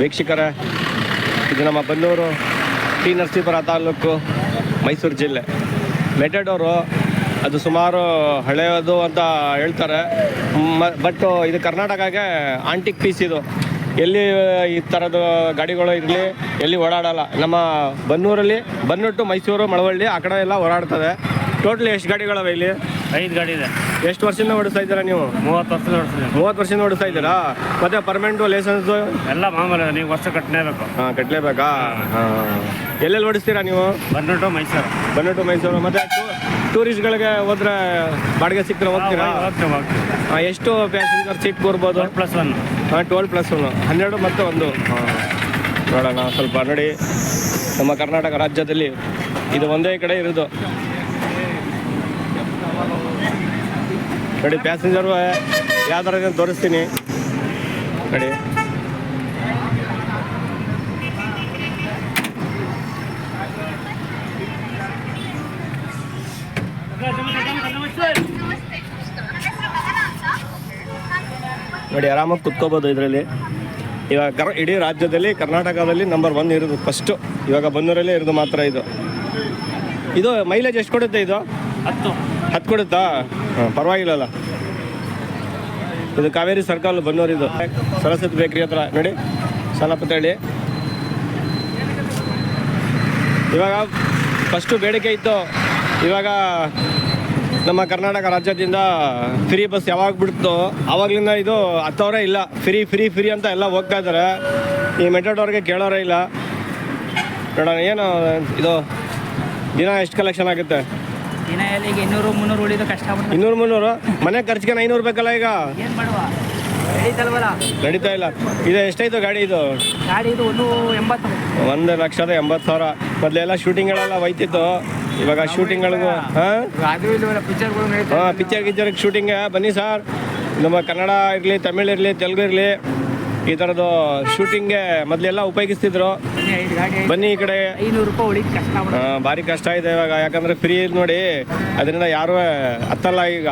ವೀಕ್ಷಕರೇ, ಇದು ನಮ್ಮ ಬನ್ನೂರು ಟಿ ನರಸೀಪುರ ತಾಲೂಕು ಮೈಸೂರು ಜಿಲ್ಲೆ. ಮೆಟೆಡೋರು ಅದು ಸುಮಾರು ಹಳೆಯದು ಅಂತ ಹೇಳ್ತಾರೆ. ಬಟ್ ಇದು ಕರ್ನಾಟಕಗೆ ಆಂಟಿಕ್ ಪೀಸ್ ಇದು. ಎಲ್ಲಿ ಈ ಥರದ್ದು ಗಾಡಿಗಳು ಇರಲಿ, ಎಲ್ಲಿ ಓಡಾಡಲ್ಲ. ನಮ್ಮ ಬನ್ನೂರಲ್ಲಿ ಬನ್ನೂರು ಮೈಸೂರು, ಮಳವಳ್ಳಿ ಆ ಕಡೆ ಎಲ್ಲ ಓಡಾಡ್ತದೆ. ಟೋಟಲಿ ಎಷ್ಟು ಗಾಡಿಗಳವೆ ಇಲ್ಲಿ? ಐದು ಗಾಡಿ ಇದೆ. ಎಷ್ಟು ವರ್ಷದಿಂದ ಓಡಿಸ್ತಾ ಇದ್ದೀರಾ ನೀವು? ಮೂವತ್ತು ವರ್ಷದ ಓಡಿಸಿದೆ ಮೂವತ್ತು ವರ್ಷದಿಂದ ಓಡಿಸ್ತಾ ಇದ್ದೀರಾ? ಮತ್ತೆ ಪರ್ಮನೆಂಟ್ ಲೈಸೆನ್ಸ್ ಎಲ್ಲ ಮಾಮೂಲಿ ನೀವು ವರ್ಷ ಕಟ್ಟಲೇಬೇಕು ಹಾಂ ಕಟ್ಟಲೇಬೇಕಾ ಹಾಂ ಎಲ್ಲೆಲ್ಲಿ ಓಡಿಸ್ತೀರಾ ನೀವು? ಬನ್ನಟು ಮೈಸೂರು. ಬನ್ನಟು ಮೈಸೂರು. ಮತ್ತೆ ಟೂರಿಸ್ಟ್ಗಳಿಗೆ ಹೋದ್ರೆ ಬಾಡಿಗೆ ಸಿಕ್ಕರೆ ಹೋಗ್ತೀರಾ? ಹಾಂ ಎಷ್ಟು ಪ್ಯಾಸೆಂಜರ್ ಸೀಟ್ ಕೂರ್ಬೋದು ಪ್ಲಸ್ ಒನ್ ಹಾಂ ಟ್ವೆಲ್ ಪ್ಲಸ್ ಒನ್ ಹನ್ನೆರಡು ಮತ್ತು ಒಂದು. ಹಾಂ. ನೋಡೋಣ ಸ್ವಲ್ಪ ನೋಡಿ. ನಮ್ಮ ಕರ್ನಾಟಕ ರಾಜ್ಯದಲ್ಲಿ ಇದು ಒಂದೇ ಕಡೆ ಇರೋದು. ನೋಡಿ ಪ್ಯಾಸೆಂಜರು ಯಾವ ಥರ ತೋರಿಸ್ತೀನಿ. ನೋಡಿ. ನೋಡಿ, ಆರಾಮಾಗಿ ಕುತ್ಕೋಬೋದು ಇದರಲ್ಲಿ. ಇವಾಗ ಕರ್, ಇಡೀ ರಾಜ್ಯದಲ್ಲಿ, ಕರ್ನಾಟಕದಲ್ಲಿ ನಂಬರ್ ಒನ್ ಇರೋದು ಫಸ್ಟು ಇವಾಗ ಬನ್ನೂರಲ್ಲೇ ಇರೋದು ಮಾತ್ರ ಇದು. ಇದು ಮೈಲೇಜ್ ಎಷ್ಟು ಕೊಡುತ್ತೆ ಇದು? ಹತ್ತು. ಹತ್ತು ಕೊಡುತ್ತಾ? ಹಾಂ ಪರವಾಗಿಲ್ಲಲ್ಲ. ಇದು ಕಾವೇರಿ ಸರ್ಕಲ್ ಬನ್ನೂರು ಇದು ಸರಸ್ವತಿ ಬೇಕ್ರಿ ಹತ್ರ ನೋಡಿ. ಸನಪತಳ್ಳಿ ಇವಾಗ ಫಸ್ಟು ಬೇಡಿಕೆ ಇತ್ತು. ಇವಾಗ ನಮ್ಮ ಕರ್ನಾಟಕ ರಾಜ್ಯದಿಂದ ಫ್ರೀ ಬಸ್ ಯಾವಾಗ ಬಿಡ್ತೋ ಆವಾಗಲಿಂದ ಇದು ಹತ್ತವರೇ ಇಲ್ಲ. ಫ್ರೀ ಫ್ರೀ ಫ್ರೀ ಅಂತ ಎಲ್ಲ ಹೋಗ್ತಾ ಇದ್ದಾರೆ ಈ ಮೆಟ್ರೋಡವ್ರಿಗೆ ಕೇಳೋರೇ ಇಲ್ಲ. ನೋಡೋಣ ಏನು ಇದು? ದಿನ ಎಷ್ಟು ಕಲೆಕ್ಷನ್ ಆಗುತ್ತೆ? ದಿನ ಇನ್ನೂರು ಮುನ್ನೂರು ಉಳಿದು ಕಷ್ಟ ಆಗ್ಬಿಡ್ತದೆ ಇನ್ನೂರು ಮುನ್ನೂರು? ಮನೆ ಖರ್ಚಿಗೆ ಐನೂರು ಬೇಕಲ್ಲ ಈಗ? ಏನು ಮಾಡುವ? ನಡೀತಲ್ವಲ್ಲ? ನಡೀತಾ ಇಲ್ಲ. ಇದು ಎಷ್ಟಾಯ್ತು ಗಾಡಿ ಇದು? ಗಾಡಿ ಇದು ಒಂದು ಎಂಬತ್ತು. ಒಂದು ಲಕ್ಷದ ಎಂಬತ್ತು ಸಾವಿರ. ಮೊದಲೆಲ್ಲ ಶೂಟಿಂಗ್ಗಳೆಲ್ಲ ಹೋಯ್ತಿತ್ತು. ಇವಾಗ ಶೂಟಿಂಗ್ಗಳಿಗೂ ಹಾಂ? ಅದು ಇಲ್ಲವಲ್ಲ ಪಿಕ್ಚರ್ಗಳು ನಡೀತಾ ಹಾಂ ಪಿಕ್ಚರ್ ಗಿಚ್ಚರ್ ಶೂಟಿಂಗ್. ಬನ್ನಿ ಸರ್. ನಮ್ಮ ಕನ್ನಡ ಇರಲಿ ತಮಿಳ್ ಇರಲಿ ತೆಲುಗು ಇರಲಿ. ಈ ಥರದ್ದು ಶೂಟಿಂಗ್ಗೆ ಮೊದಲೆಲ್ಲ ಉಪಯೋಗಿಸ್ತಿದ್ರು. ಬನ್ನಿ ಈ ಕಡೆ. ಐನೂರು ರೂಪಾಯಿ ಉಳಿದ ಕಷ್ಟ ಭಾರಿ ಕಷ್ಟ ಇದೆ ಇವಾಗ ಯಾಕಂದ್ರೆ ಫ್ರೀ ನೋಡಿ ಅದರಿಂದ ಯಾರು ಹತ್ತಲ್ಲ ಈಗ.